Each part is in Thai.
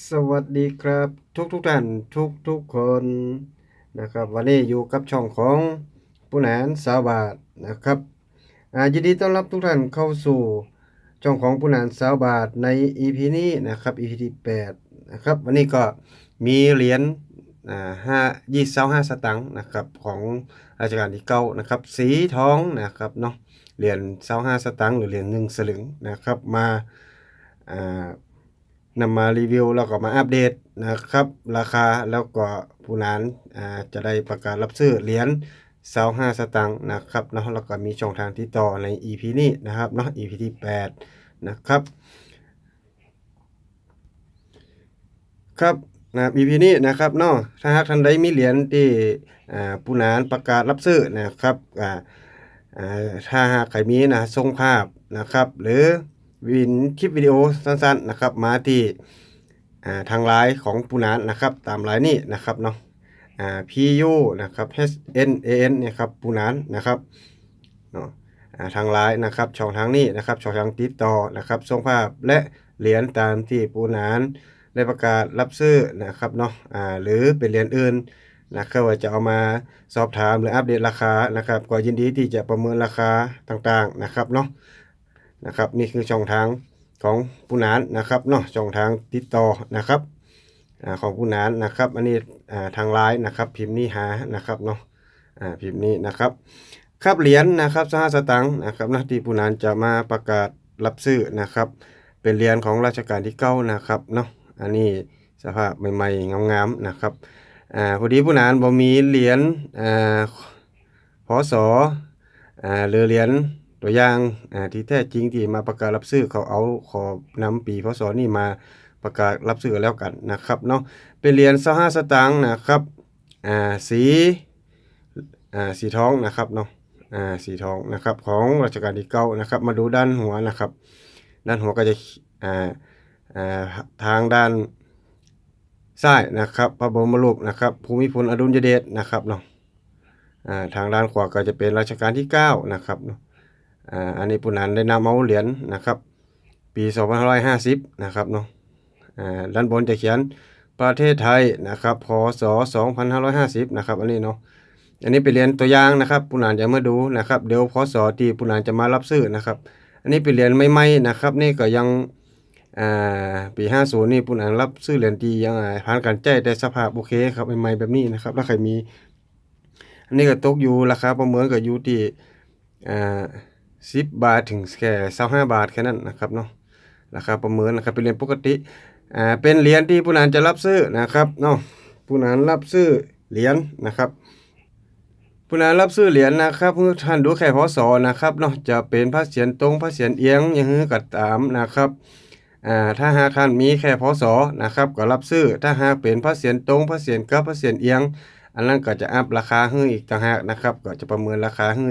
สวัสดีครับทุกทุกท่านทุกทุกคนนะครับ วันนี้อยู่กับช่องของผู้แหนสาวบาทนะครับอ่ายินดีต้อนรับทุกท่านเข้าสู่ช่องของผู้แหนสาวบาทใน EP นี้นะครับ EP ที่8นะครับวันนี้ก็มีเหรียญอ่าห้ายี่สิบห้าสตังค์นะครับของราชการที่เก้านะครับ สีทองนะครับเนาะเหรียญเศร้าห้าสตังค์หรือเหรียญหนึ่งสลึงนะครับมาอ่า นำมารีวิวแล้วก็มาอัปเดตนะครับ ราคาแล้วก็ผู้นั้นอ่าจะได้ประกาศรับซื้อเหรียญเศร้าห้าสตังค์นะครับเนาะแล้วก็มีช่องทางที่ต่อใน EP นี้นะครับเนาะ EP ที่ 8 นะครับ ครับนะ EP นี้นะครับเนาะถ้าหากท่านใดมีเหรียญที่อ่าผู้นานประกาศรับซื้อนะครับอ่าอ่าถ้าหากใครมีนะส่งภาพนะครับ หรือ วินคลิปวิดีโอสั้นๆนะครับ มาที่ทางไลน์ของผู้นานนะครับ ตามไลน์นี้นะครับเนาะอ่า PU นะครับ HNAN นี่ยครับผู้นานนะครับเนาะทางไลน์นะครับ ช่องทางนี้นะครับ ช่องทางติดต่อนะครับส่งภาพและเหรียญตามที่ผู้นานได้ประกาศรับซื้อนะครับเนาะหรือเป็นเหรียญอื่นนะครับว่าจะเอามาสอบถามหรืออัปเดตราคานะครับก็ยินดีที่จะประเมินราคาต่างๆนะครับเนาะ นะครับนี่คือช่องทางของผู้นานนะครับเนาะช่องทางติดต่อนะครับอ่าของผู้นานนะครับ อันนี้อ่าทางไลน์นะครับ พิมพ์นี้หานะครับเนาะอ่าพิมพ์นี้นะครับครับเหรียญนะครับสหสตังค์นะครับนะที่ผู้นานจะมาประกาศรับซื้อนะครับ เป็นเหรียญของราชการที่เก้านะครับเนาะอันนี้สภาพใหม่ๆงามๆนะครับอ่าพอดีผู้นานบ่มีเหรียญอ่าพศอ่าหรือเหรียญ ตัวอย่างอ่าที่แท้จริงที่มาประกาศรับซื้อเขาเอาขอนำปีพศนี้มาประกาศรับซื้อแล้วกันนะครับเนาะเป็นเหรียญ25สตางค์นะครับอ่าสีอ่าสีทองนะครับเนาะอ่าสีทองนะครับของรัชกาลที่เก้านะครับมาดูด้านหัวนะครับ ด้านหัวก็จะอ่าอ่าทางด้านซ้ายนะครับพระบรมรูปนะครับภูมิพลอดุลยเดชนะครับเนาะอ่าทางด้านขวาก็จะเป็นรัชกาลที่ 9 นะครับเนาะ อ่าอันนี้ปุนันได้นำเอาเหรียญนะครับ ปี 2550 นะครับเนาะอ่าด้านบนจะเขียนประเทศไทยนะครับพศ 2550 นะครับ อันนี้เนาะอันนี้เป็นเหรียญตัวอย่างนะครับ ปุนันจะมาดูนะครับเดี๋ยวพศที่ปุนันจะมารับซื้อนะครับ อันนี้เป็นเหรียญใหม่ๆนะครับ นี่ก็ยังอ่าปี50นี่ปุ่นอ่านรับซื้อเหรียญดียังไงผ่านการแจ่ายแต่สภาพโอเคครับใหม่ๆแบบนี้นะครับแล้วใครมี อันนี้ก็ตกอยู่ราคาประเมินก็อยู่ที่อ่า 10 บาทถึงแค่25บาทแค่นั้นนะครับเนาะราคาประเมินนะครับเป็นเหรียญปกติอ่าเป็นเหรียญที่ผู้นานจะรับซื้อนะครับเนาะผู้นานรับซื้อเหรียญนะครับผู้นานรับซื้อเหรียญนะครับเพื่อท่านดูแค่พศนะครับเนาะจะเป็นพระเศียรตรงพระเศียรเอียงยังฮือก็ตามนะครับอ่าถ้าหากท่านมีแค่พศนะครับก็รับซื้อถ้าหากเป็นพระเศียรตรงพระเศียรกับพระเศียรเอียง อันนั้นก็จะอัพราคาให้อีกต่างหากนะครับ ก็จะประเมินราคาให้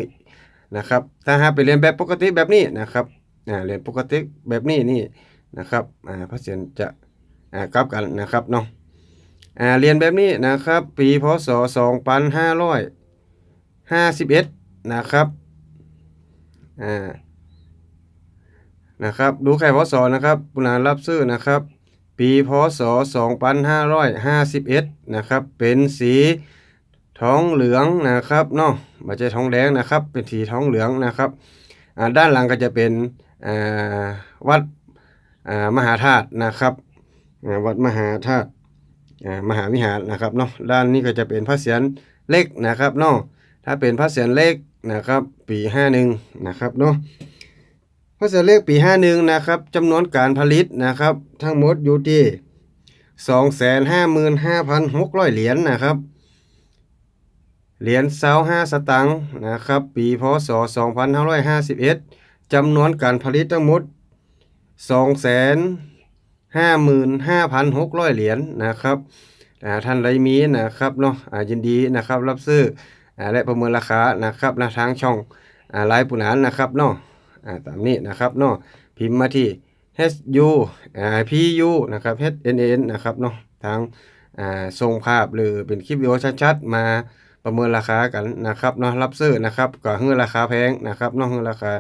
นะครับ ถ้าหากเป็นเรียนแบบปกติแบบนี้นะครับอ่าเรียนปกติแบบนี้นี่นะครับอ่าพระเศียรจะอ่ากลับกันนะครับเนาะอ่าเรียนแบบนี้นะครับ ปีพศ2551นะครับอ่านะครับดูแค่พศนะครับปุณารับซื้อนะครับ ปีพศ 2551นะครับเป็นสีทองเหลืองนะครับเนาะ ไม่ใช่ทองแดงนะครับ เป็นสีทองเหลืองนะครับด้านหลังก็จะเป็นวัดมหาธาตุนะครับวัดมหาธาตุมหาวิหารนะครับเนาะด้านนี้ก็จะเป็นพระเศียรเล็กนะครับเนาะถ้าเป็นพระเศียรเล็กนะครับปี51นะครับเนาะพระเสเลขปี 51นะครับจำนวนการผลิตนะครับทั้งหมดอยู่ที่255,600 เหรียญนะครับ เหรียญ25สตังค์นะครับ ปีพศ 2551จำนวนการผลิตทั้งหมด255,600 เหรียญนะครับอ่าท่านใดมีนะครับเนาะอ่ายินดีนะครับรับซื้ออ่าและประเมินราคานะครับนะทางช่องอ่าไลฟ์ปุนานนะครับเนาะอ่าตามนี้นะครับเนาะพิมพ์มาที่ HU อ่า PU นะครับ HNN นะครับเนาะทางอ่าส่งภาพหรือเป็นคลิปวิดีโอชัดๆมา ประเมินราคากันนะครับเนาะรับซื้อนะครับก็เฮือราคาแพงนะครับเนาะเฮือราคา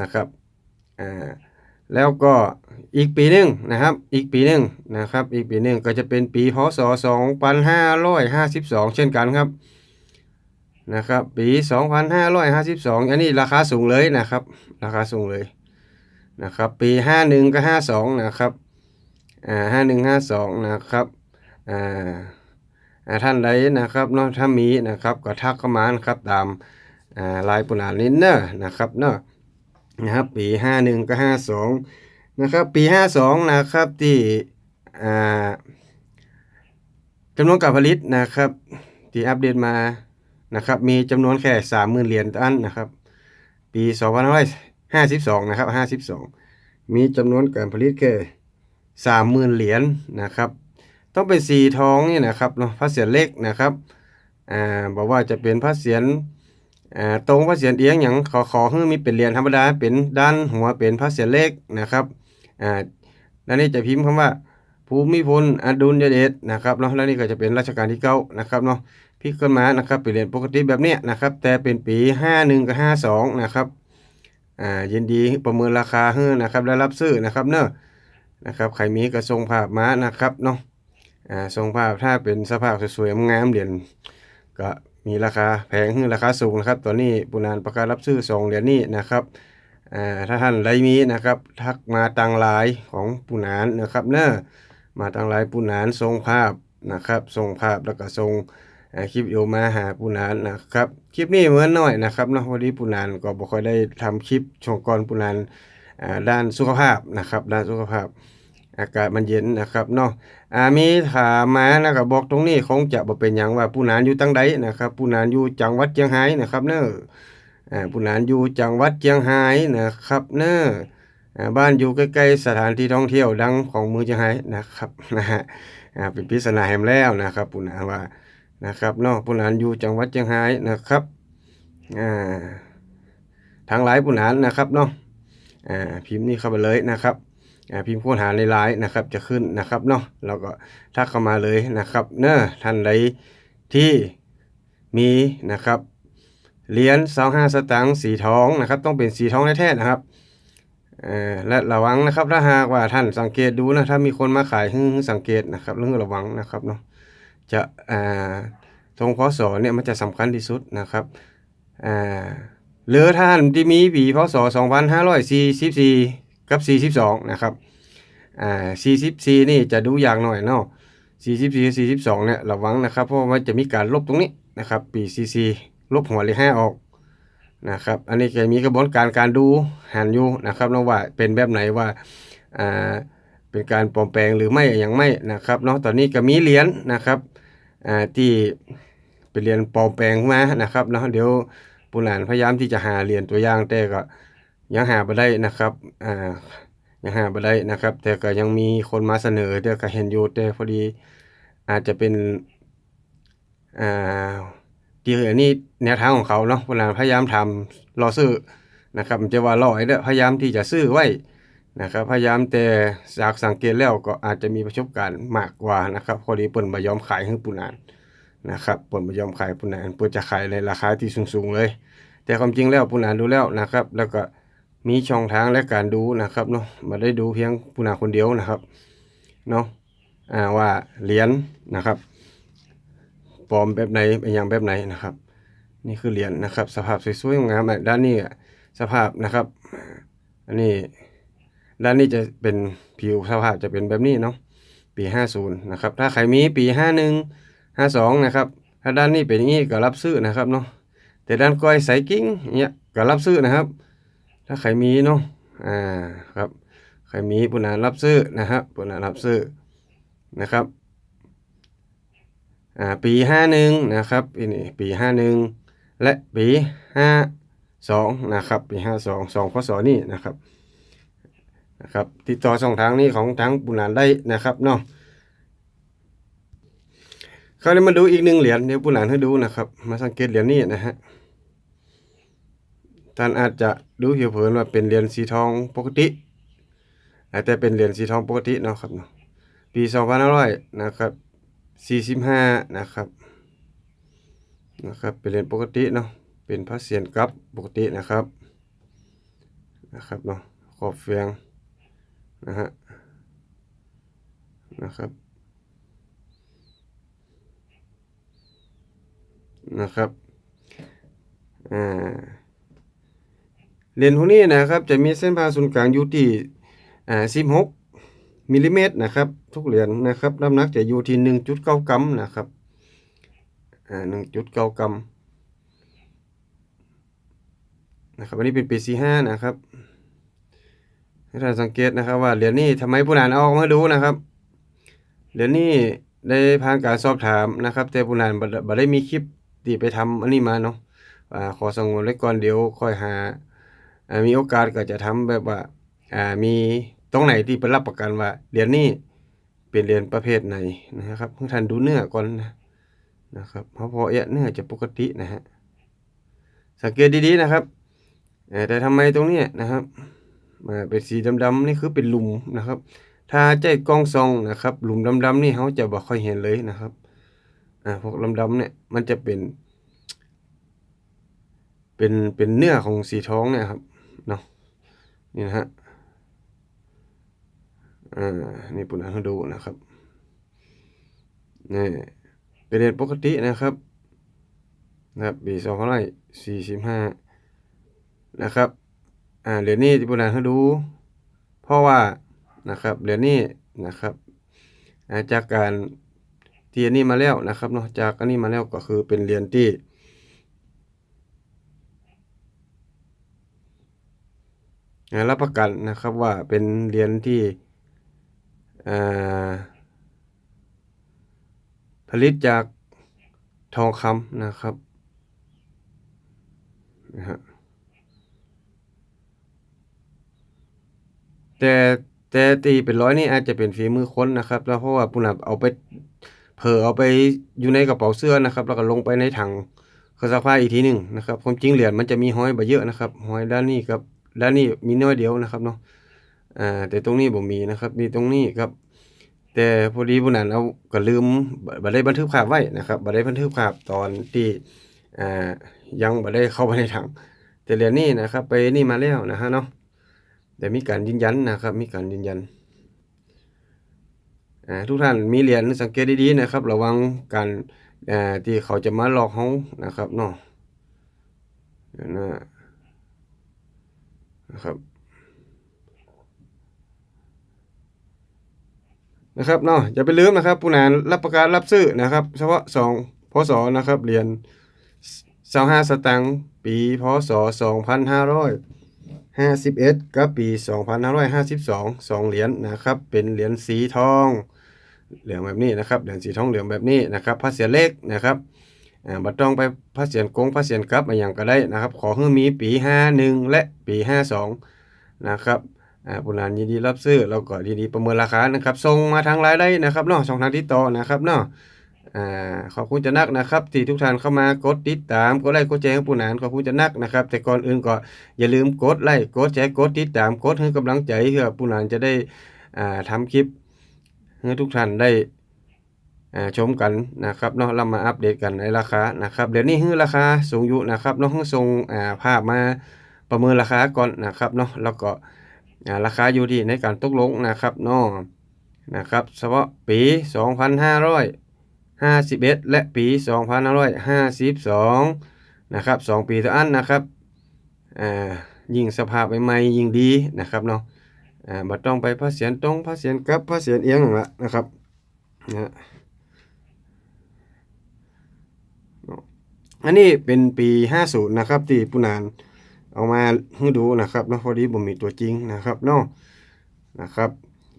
นะครับอ่าแล้วก็อีกปีหนึ่งนะครับ อีกปีหนึ่งนะครับ อีกปีหนึ่งก็จะเป็นปีพศ 2552 เช่นกันครับนะครับ ปี 2552 อันนี้ราคาสูงเลยนะครับ ราคาสูงเลยนะครับ ปี 51กับ52 นะครับ อ่า 51 52 นะครับ อ่า ท่านใดนะครับเนาะถ้ามีนะครับก็ทักเข้ามานะครับตามลายปุนาลินเนอร์นะครับเนาะนะครับปี 51กับ52 นะครับ ปี 52 นะครับที่จำนวนการผลิตนะครับ ที่อัปเดตมานะครับมีจำนวนแค่ 30,000 เหรียญตันนะครับ ปี 2552 นะครับ 52 มีจำนวนการผลิตแค่ 30,000 เหรียญนะครับ ต้องเป็นสีทองนี่นะครับเนาะพระเศียรเล็กนะครับอ่าบอกว่าจะเป็นพระเศียรอ่าตรงพระเศียรเอียงอย่างขอขอให้มีเป็นเหรียญธรรมดาเป็นด้านหัวเป็นพระเศียรเล็กนะครับอ่าแล้วนี่จะพิมพ์คำว่าภูมิพลอดุลยเดชนะครับเนาะแล้วนี่ก็จะเป็นรัชกาลที่เก้านะครับเนาะพลิกขึ้นมานะครับเป็นเหรียญปกติแบบเนี้ยนะครับ แต่เป็นปี 51 กับ 52 นะครับอ่ายินดีประเมินราคาให้นะครับและรับซื้อนะครับเนอะนะครับใครมีก็ส่งภาพมานะครับเนาะ อ่าทรงภาพถ้าเป็นสภาพสวยๆงามเหรียญก็มีราคาแพงขึ้นราคาสูงนะครับตอนนี้ปุนานประกาศรับซื้อสองเหรียญนี้นะครับอ่าถ้าท่านใดมีนะครับทักมาตังไลายของปุนานนะครับเนอะมาตังไลายปุนานทรงภาพนะครับทรงภาพแล้วก็ทรงคลิปโอมาหาปุนานนะครับคลิปนี้เหมือนหน่อยนะครับเนาะวันนี้ปุนานก็บ่ค่อยได้ทำคลิปช่วงก่อนปุนานอ่าด้านสุขภาพนะครับด้านสุขภาพ อากาศมันเย็นนะครับเนาะอ่ามีถามมานะครับบอกตรงนี้คงจะบ่เป็นหยังว่าผู้นานอยู่ตั้งใดนะครับ ผู้นานอยู่จังหวัดเชียงรายนะครับ เนออ่าผู้นานอยู่จังหวัดเชียงรายนะครับ เนออ่าบ้านอยู่ใกล้ๆสถานที่ท่องเที่ยวดังของเมืองเชียงรายนะครับนะฮะอ่าเป็นปริศนาแหมแล้วนะครับผู้นานว่านะครับเนาะผู้นานอยู่จังหวัดเชียงรายนะครับอ่าทางหลายผู้นานนะครับเนาะอ่าพิมพ์นี่เข้าไปเลยนะครับ พิมพ์ค้นหาในไลน์นะครับจะขึ้นนะครับเนาะเราก็ทักเข้ามาเลยนะครับเนอะท่านใดที่มีนะครับเหรียญ25สตางค์สีทองนะครับ ต้องเป็นสีทองแท้ๆนะครับอ่อและระวังนะครับถ้าหากว่าท่านสังเกตดูนะถ้ามีคนมาขายให้สังเกตนะครับเรื่องระวังนะครับเนาะจะอ่าทงพศเนี่ยมันจะสำคัญที่สุดนะครับอ่าหรือท่านที่มีปีพศ2544 กับ 42 นะครับ อ่า 44 นี่จะดูอย่างหน่อยเนาะ 44 42 เนี่ยระวังนะครับ เพราะว่าจะมีการลบตรงนี้นะครับ ปี 44 ลบหัวเลข5ออกนะครับ อันนี้จะมีกระบวนการการดูหันอยู่นะครับเนาะว่าเป็นแบบไหนว่า อ่า เป็นการปลอมแปลงหรือไม่อย่างไม่นะครับเนาะ ตอนนี้ก็มีเหรียญนะครับ อ่า ที่เป็นเหรียญปลอมแปลงมานะครับเนาะ เดี๋ยวปุณานพยายามที่จะหาเหรียญตัวอย่างแต่ก็ ยังหาบ่ได้นะครับ อ่า ยังหาบ่ได้นะครับ แต่ก็ยังมีคนมาเสนอแต่ก็เห็นอยู่แต่พอดี อาจจะเป็น อ่าที่อันนี้แนวทางของเขาเนาะเวลาพยายามทำรอซื้อนะครับจะว่าร้อยเด้อพยายามที่จะซื้อไว้นะครับ พยายามแต่จากสังเกตแล้วก็อาจจะมีประสบการณ์มากกว่านะครับพอดีเปิ้นบ่ยอมขายให้ปุนานนะครับเปิ้นบ่ยอมขายปุนานเปิ้นจะขายในราคาที่สูงๆเลย แต่ความจริงแล้วปุนานดูแล้วนะครับ แล้วก็ มีช่องทางและการดูนะครับเนาะมาได้ดูเพียงผู้นาคนเดียวนะครับเนาะอ่าว่าเหรียญนะครับปลอมแบบไหนเป็นอย่างแบบไหนนะครับ นี่คือเหรียญนะครับ สภาพสวยๆงามด้านนี้อะสภาพนะครับ อันนี้ด้านนี้จะเป็นผิวสภาพจะเป็นแบบนี้เนาะปี 50นะครับถ้าใครมีปี 51 52นะครับถ้าด้านนี้เป็นอย่างนี้ก็รับซื้อนะครับเนาะแต่ด้านก้อยใสกิ้งเนี้ยก็รับซื้อนะครับ ถ้าใครมีเนาะอ่าครับใครมีปุณารับซื้อนะครับปุณารับซื้อนะครับอ่าปีห้าหนึ่งนะครับปีนี้ปีห้าหนึ่งและปีห้าสองนะครับปีห้าสองสองพศนี่นะครับนะครับติดต่อช่องทางนี้ของทางปุณานได้นะครับเนาะคราวนี้มาดูอีกหนึ่งเหรียญเดี๋ยวปุณานให้ดูนะครับ มาสังเกตเหรียญนี้นะฮะ ท่านอาจจะดูผิวเผินว่าเป็นเหรียญสีทองปกติแต่เป็นเหรียญสีทองปกติเนาะครับเนาะปี2500นะครับ45นะครับนะครับ เป็นเหรียญปกติเนาะเป็นพระเศียรกับปกตินะครับนะครับเนาะขอบเฟียงนะฮะนะครับนะครับอ่า เหรียญพวกนี้นะครับจะมีเส้นผ่าศูนย์กลางอยู่ที่อ่า16มิลลิเมตรนะครับทุกเหรียญนะครับน้ำหนักจะอยู่ที่1.9กรัมนะครับอ่า1.9กรัมนะครับอันนี้เป็นปี45นะครับให้ท่านสังเกตนะครับว่าเหรียญนี้ทำไมผู้นานเอาออกมาดูนะครับเหรียญนี้ได้ผ่านการสอบถามนะครับ แต่ผู้นานบ่ได้มีคลิปที่ไปทำอันนี้มาเนาะอ่าขอสงวนไว้ก่อนเดี๋ยวค่อยหา มีโอกาสก็จะทำแบบว่ามีตรงไหนที่เป็นรับประกันว่าเหรียญนี้เป็นเหรียญประเภทไหนนะครับให้ท่านดูเนื้อก่อนนะนะครับเพราะพอเอะเนื้อจะปกตินะฮะสังเกตดีๆนะครับแต่ทำไมตรงนี้นะครับมาเป็นสีดำๆนี่คือเป็นหลุมนะครับ ถ้าใจกล้องส่องนะครับ หลุมดำๆนี่เขาจะบ่ค่อยเห็นเลยนะครับอ่าพวกดำๆเนี่ยมันจะเป็น เป็นเป็นเนื้อของสีท้องเนี่ยครับ เนาะนี่นะฮะอ่านี่ปุ่นให้ดูนะครับนี่เป็นเรทปกตินะครับนะครับปีสองพันสี่สิบห้านะครับอ่าเหรียญนี้ที่ปุ่นให้ดูเพราะว่านะครับเหรียญนี้นะครับอาจากการเที่อันนี้มาแล้วนะครับเนาะจากอันนี้มาแล้วก็คือเป็นเหรียญที่อ่า รับประกันนะครับว่าเป็นเหรียญที่ผลิตจากทองคำนะครับนะฮะแต่แต่ตีเป็นร้อยนี่อาจจะเป็นฝีมือคนนะครับ แล้วเพราะว่าผู้นำเอาไปเผลอเอาไปอยู่ในกระเป๋าเสื้อนะครับ แล้วก็ลงไปในถังเครื่องซักผ้าอีกทีหนึ่งนะครับความจริงเหรียญมันจะมีห้อยบ่เยอะนะครับห้อยด้านนี้กับ ด้านนี้มีน้อยเดียวนะครับเนาะอ่าแต่ตรงนี้บ่มีนะครับ มีตรงนี้ครับ แต่พอดีผู้นั้นเอาก็ลืมบ่บ่ได้บันทึกภาพไว้นะครับบ่ได้บันทึกภาพตอนที่อ่ายังบ่ได้เข้าไปในถังแต่เหรียญนี้นะครับ ไปนี่มาแล้วนะฮะเนาะแต่มีการยืนยันนะครับ มีการยืนยันอ่าทุกท่านมีเหรียญสังเกตดีๆนะครับ ระวังการอ่าที่เขาจะมาหลอกเรานะครับเนาะเดี๋ยวนะ นะครับนะครับเนาะอย่าไปลืมนะครับผู้นานรับประกันรับซื้อนะครับ เฉพาะ2พศนะครับเหรียญ25สตางค์ปีพศ2551กับปี2552 2เหรียญนะครับ เป็นเหรียญสีทอง เหลืองแบบนี้นะครับเหรียญสีทองเหลืองแบบนี้นะครับพระเสียเล็กนะครับ อ่าบ่ต้องไปพระเสียรกงพระเสียรกลับมาหยังก็ได้นะครับ ขอให้มีปี 51 และปี 52 นะครับอ่าผู้นานยินดีรับซื้อแล้วก็ยินดีประเมินราคานะครับส่งมาทางไลน์ได้นะครับเนาะช่องทางติดต่อนะครับเนาะอ่าขอบคุณจะนักนะครับ ที่ทุกท่านเข้ามากดติดตามกดไลค์กดแชร์ให้ผู้นานขอบคุณจะนักนะครับ แต่ก่อนอื่นก็อย่าลืมกดไลค์กดแชร์กดติดตามกดให้กำลังใจเพื่อผู้นานจะได้อ่าทำคลิปให้ทุกท่านได้ ชมกันนะครับเนาะเรามาอัปเดตกันในราคานะครับเดี๋ยวนี้ฮื้อราคาสูงอยู่นะครับเนาะฮื้อส่งอ่าภาพมาประเมินราคาก่อนนะครับเนาะแล้วก็อ่าราคาอยู่ที่ในการตกลงนะครับเนาะนะครับเฉพาะปี 2551 และปี 2552 นะครับสองปีต่ออันนะครับอ่ายิ่งสภาพใหม่ๆยิ่งดีนะครับเนาะอ่าบ่ต้องไปพระเสียรตรงพระเสียรกลับพระเสียรเอียงนั่นละนะครับนะเนาะ อันนี้เป็นปี 50 นะครับ ที่ผู้นานเอามาให้ดูนะครับเนาะพอดีบ่มีตัวจริงนะครับเนาะนะครับ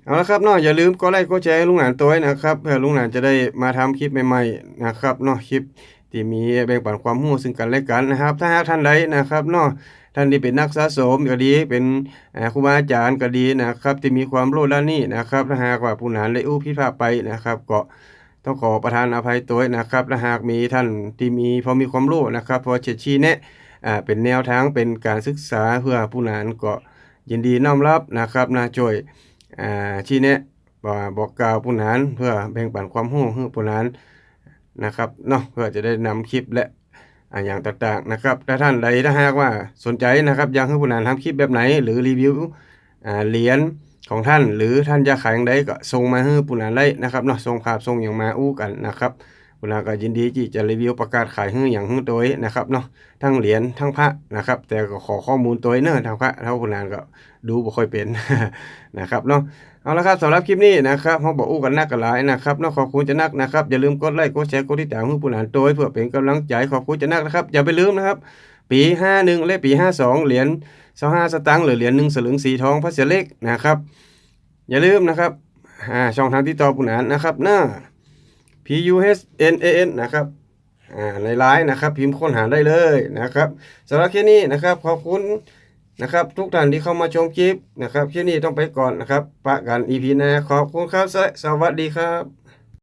เอาละครับเนาะอย่าลืมกดไลค์กดแชร์ลุงหลานตัวไว้นะครับเพื่อลุงหลานจะได้มาทำคลิปใหม่ๆนะครับเนาะคลิปที่มีแบ่งปันความรู้ซึ่งกันและกันนะครับ ถ้าหากท่านใดนะครับเนาะท่านที่เป็นนักสะสมก็ดีเป็นครูบาอาจารย์ก็ดีนะครับ ที่มีความรู้ด้านนี้นะครับถ้าหากว่าผู้นั้นได้อู้ผิพาไปนะครับ ก็ ต้องขอประทานอภัยตัวนะครับถ้าหากมีท่านที่มีพอมีความรู้นะครับพอเช็ดชี้แนะเป็นแนวทางเป็นการศึกษาเพื่อผู้นั้นก็ยินดีน้อมรับนะครับนะช่วยอ่าชี้แนะบ่บอกกล่าวผู้นั้นเพื่อแบ่งปันความรู้ให้ผู้นั้นนะครับเนาะเพื่อจะได้นำคลิปและอ่าอย่างต่างๆนะครับถ้าท่านใดถ้าหากว่าสนใจนะครับอยากให้ผู้นานทำคลิปแบบไหน หรือรีวิวอ่าเหรียญ ของท่าน หรือท่านจะขายอย่างใดก็ส่งมาให้ปุนาได้นะครับเนาะส่งภาพส่งอย่างมาอู้กันนะครับปุนาก็ยินดีที่จะรีวิวประกาศขายให้อย่างให้โดยนะครับเนาะทั้งเหรียญทั้งพระนะครับ แต่ก็ขอข้อมูลตัวเนอะทางพระเท่าปุนาก็ดูบ่ค่อยเป็นนะครับเนาะเอาละครับสำหรับคลิปนี้นะครับเฮาบอกอู้กันนักกันหลายนะครับเนาะขอบคุณจะนักนะครับอย่าลืมกดไลค์กดแชร์กดติดตามให้ปุนาโดยเพื่อเป็นกำลังใจขอบคุณจะนักนะครับอย่าไปลืมนะครับ ปี51และปี52เหรียญ25สตางค์หรือเหรียญ1สลึงสีทองพระเสียเล็กนะครับ อย่าลืมนะครับช่องทางติดต่อปุนานนะครับหน้า P U H N A N นะครับในไลน์นะครับ พิมพ์ค้นหาได้เลยนะครับสำหรับแคลิปนี้นะครับขอบคุณนะครับ ทุกท่านที่เข้ามาชมคลิปนะครับแคลิปนี้ต้องไปก่อนนะครับปะกัน EP หน้าขอบคุณครับ สวัสดีครับ